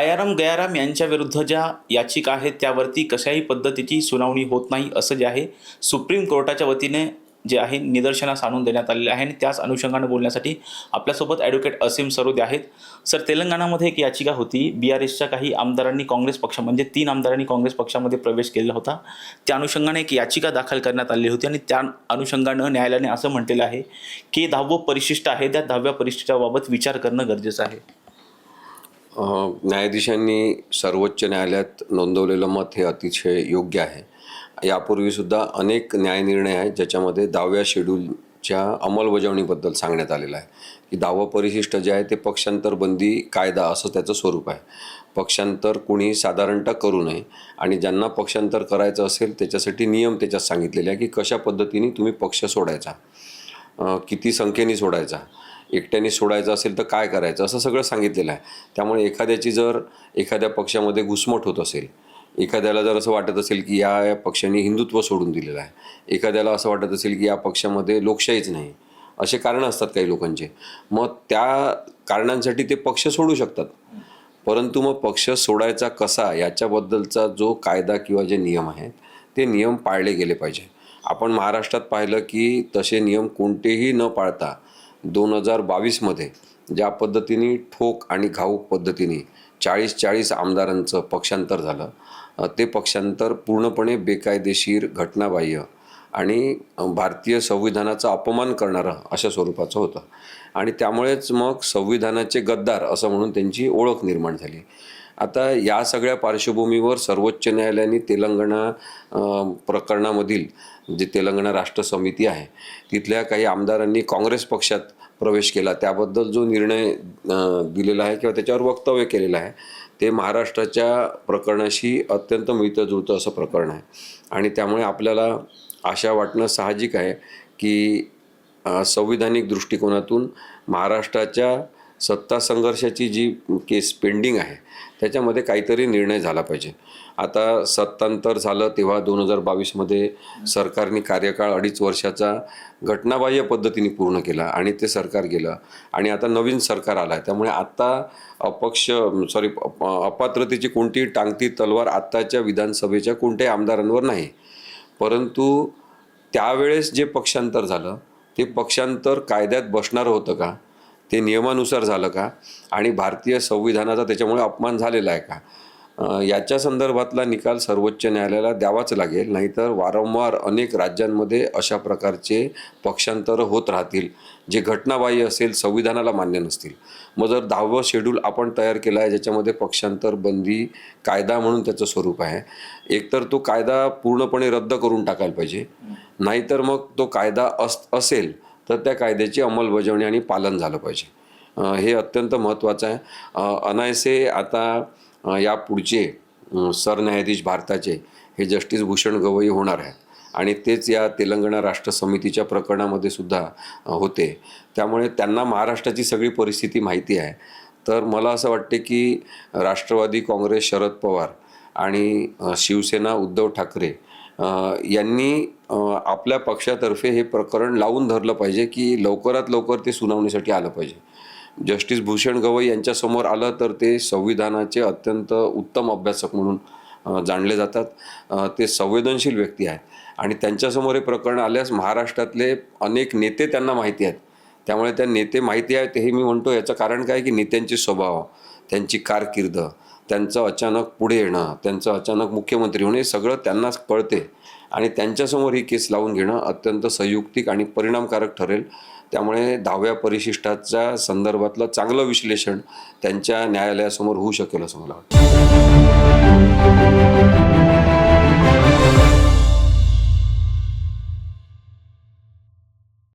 आयाराम गयाराम यांच्या विरुद्ध ज्या याचिका आहेत त्यावरती कशाही पद्धतीची सुनावणी होत नाही असं जे आहे सुप्रीम कोर्टाच्या वतीने जे आहे निदर्शनास आणून देण्यात आलेले आहे. आणि त्याच अनुषंगानं बोलण्यासाठी आपल्यासोबत ॲडव्होकेट असीम सरोदे आहेत. सर तेलंगणामध्ये एक याचिका होती. बी आर एसच्या काही आमदारांनी काँग्रेस पक्ष म्हणजे तीन आमदारांनी काँग्रेस पक्षामध्ये प्रवेश केलेला होता. त्या अनुषंगाने एक याचिका दाखल करण्यात आली होती आणि त्या अनुषंगानं न्यायालयाने असं म्हटलेलं आहे की दहावं परिशिष्ट आहे. त्या दहाव्या परिशिष्टाबाबत विचार करणं गरजेचं आहे. न्यायाधीशांनी सर्वोच्च न्यायालयात नोंदवलेलं मत हे अतिशय योग्य आहे. यापूर्वीसुद्धा अनेक न्यायनिर्णय आहेत ज्याच्यामध्ये दहाव्या शेड्यूलच्या अंमलबजावणीबद्दल सांगण्यात आलेलं आहे. की दावा परिशिष्ट जे आहे ते पक्षांतर बंदी कायदा असं त्याचं स्वरूप आहे. पक्षांतर कुणी साधारणतः करू नये आणि ज्यांना पक्षांतर करायचं असेल त्याच्यासाठी नियम त्याच्यात सांगितलेले आहे की कशा पद्धतीने तुम्ही पक्ष सोडायचा किती संख्येने सोडायचा एकट्याने सोडायचं असेल तर काय करायचं? असं सगळं सांगितलेलं आहे. त्यामुळे एखाद्याची जर एखाद्या पक्षामध्ये घुसमट होत असेल एखाद्याला जर असं वाटत असेल की या या पक्षाने हिंदुत्व सोडून दिलेलं आहे एखाद्याला असं वाटत असेल की या पक्षामध्ये लोकशाहीच नाही असे कारणं असतात काही लोकांचे. मग त्या कारणांसाठी ते पक्ष सोडू शकतात. परंतु मग पक्ष सोडायचा कसा याच्याबद्दलचा जो कायदा किंवा जे नियम आहेत ते नियम पाळले गेले पाहिजे. आपण महाराष्ट्रात पाहिलं की तसे नियम कोणतेही न पाळता दोन हजार बावीसमध्ये ज्या पद्धतीने ठोक आणि घाऊक पद्धतीने चाळीस चाळीस आमदारांचं पक्षांतर झालं ते पक्षांतर पूर्णपणे बेकायदेशीर घटनाबाह्य आणि भारतीय संविधानाचा अपमान करणारं अशा स्वरूपाचं होतं. आणि त्यामुळेच मग संविधानाचे गद्दार असं म्हणून त्यांची ओळख निर्माण झाली. आता या सगळ्या पार्श्वभूमीवर सर्वोच्च न्यायालयाने तेलंगणा प्रकरणामधील जे तेलंगणा राष्ट्र समिती आहे तिथल्या काही आमदारांनी काँग्रेस पक्षात प्रवेश केला त्याबद्दल जो निर्णय दिलेला आहे किंवा त्याच्यावर वक्तव्य केलेलं आहे ते महाराष्ट्राच्या प्रकरणाशी अत्यंत मिळतं जुळतं असं प्रकरण आहे. आणि त्यामुळे आपल्याला आशा वाटणं साहजिक आहे की संविधानिक दृष्टिकोनातून महाराष्ट्राच्या सत्ता संघर्षाची जी केस पेंडिंग आहे त्याच्यामध्ये काहीतरी निर्णय झाला पाहिजे. आता सत्तांतर झालं तेव्हा दोन हजार बावीसमध्ये सरकारने कार्यकाळ अडीच वर्षाचा घटनाबाह्य पद्धतीने पूर्ण केला आणि ते सरकार गेलं. आणि आता नवीन सरकार आलं आहे. त्यामुळे आत्ता अपक्ष सॉरी अपात्रतेची कोणतीही टांगती तलवार आत्ताच्या विधानसभेच्या कोणत्याही आमदारांवर नाही. परंतु त्यावेळेस जे पक्षांतर झालं ते पक्षांतर कायद्यात बसणारं होतं का? ते नियमानुसार झालं का? आणि भारतीय संविधानाचा त्याच्यामुळे अपमान झालेला आहे का? याच्या संदर्भातला निकाल सर्वोच्च न्यायालयाला द्यावाच लागेल नाहीतर वारंवार अनेक राज्यांमध्ये अशा प्रकारचे पक्षांतर होत राहतील. जे घटनाबाह्य असेल संविधानाला मान्य नसतील. मग जर दहावं शेड्यूल आपण तयार केलं आहे ज्याच्यामध्ये पक्षांतर बंदी कायदा म्हणून त्याचं स्वरूप आहे एकतर तो कायदा पूर्णपणे रद्द करून टाकायला पाहिजे. नाहीतर मग तो कायदा अस असेल तर त्या कायद्याची अंमलबजावणी आणि पालन झालं पाहिजे. हे अत्यंत महत्त्वाचं आहे. अनायसे आता या पुढचे सरन्यायाधीश भारताचे हे जस्टिस भूषण गवई होणार आहेत. आणि तेच या तेलंगणा राष्ट्र समितीच्या प्रकरणामध्ये सुद्धा होते. त्यामुळे त्यांना महाराष्ट्राची सगळी परिस्थिती माहिती आहे. तर मला असं वाटते की राष्ट्रवादी काँग्रेस शरद पवार आणि शिवसेना उद्धव ठाकरे यांनी आपल्या पक्षातर्फे हे प्रकरण लावून धरलं पाहिजे की लवकरात लवकर ते सुनावणीसाठी आलं पाहिजे. जस्टिस भूषण गवई यांच्यासमोर आलं तर ते संविधानाचे अत्यंत उत्तम अभ्यासक म्हणून जाणले जातात. ते संवेदनशील व्यक्ती आहेत. आणि त्यांच्यासमोर हे प्रकरण आल्यास महाराष्ट्रातले अनेक नेते त्यांना माहिती आहेत. त्यामुळे त्या नेते माहिती आहेत हे मी म्हणतो. याचं कारण काय की नेत्यांचे स्वभाव त्यांची कारकीर्द त्यांचं अचानक पुढे येणं त्यांचं अचानक मुख्यमंत्री होणे हे सगळं त्यांनाच कळते. आणि त्यांच्यासमोर ही केस लावून घेणं अत्यंत संयुक्तिक आणि परिणामकारक ठरेल. त्यामुळे दहाव्या परिशिष्टाच्या संदर्भातलं चांगलं विश्लेषण त्यांच्या न्यायालयासमोर होऊ शकेल असं मला वाटतं.